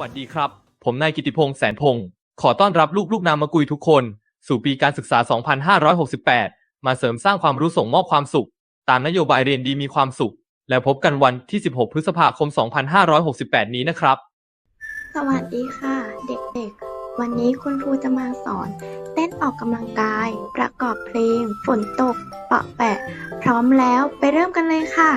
วัสดีครับ ผมนายกิติพงษ์แสนพงศ์ขอต้อนรับลูกลูกนามกุยทุกคน สู่ปีการศึกษา 2568 มาเสริมสร้างความรู้ส่งมอบความสุข ตามนโยบายเรียนดีมีความสุข แล้วพบกันวันที่ 16 พฤษภาคม 2568 นี้นะครับ สวัสดีค่ะ เด็กๆ วันนี้คุณครูจะมาสอน เต้นออกกำลังกาย ประกอบเพลง ฝนตก เปาะแปะ พร้อมแล้วไปเริ่มกันเลยค่ะ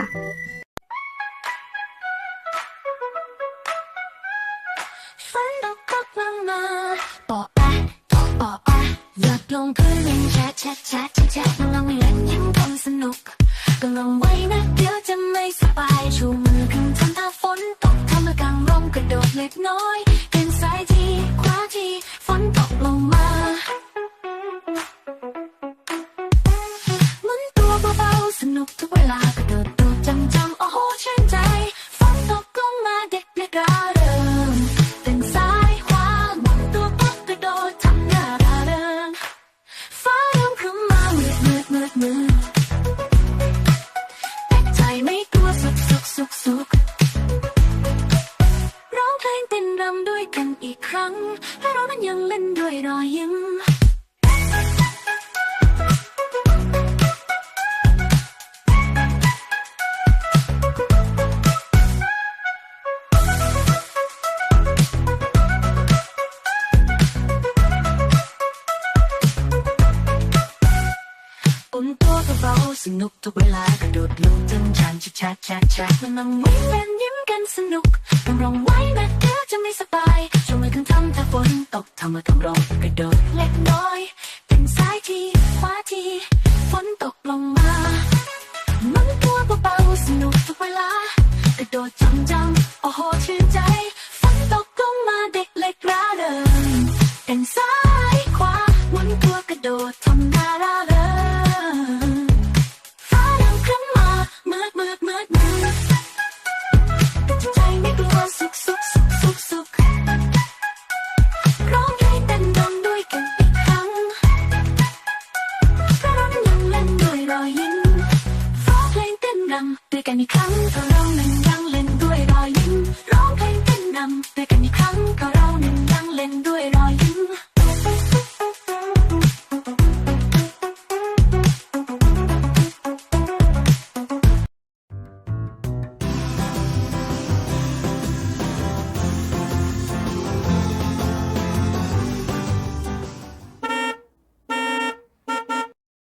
ลงพื้นยังแชะแชะแชะแชะแชะกำลังเล่นยิ้มคนสนุกก็ลังไว้นะเดี๋ยวจะไม่สบายชูมือขึ้นทำท่าฝนตกทำมากลางร่มกระโดดเล็กน้อย กันอีกครั้งและเรานั้นยังเล่นด้วยรอยยิ้มปุ่นตัวเบาสนุกทุกเวลากระโดดลูกจนชันชิดแชะแชะแชะมันนั่งวิ่งเล่นยิ้มกันสนุกกำลังไว้นะ กทำมาทำรองกระโดดเล็กน้อย เป็นซ้ายทีขวาที ฝนตกลงมามันตัวเบาๆสนุกทุกเวลากระโดดจำจำ ด้วยกันอีกครั้งเราร้องเล่นยังเล่นด้วยรอยยิ้มร้องเพลงกันนำด้วยกันอีก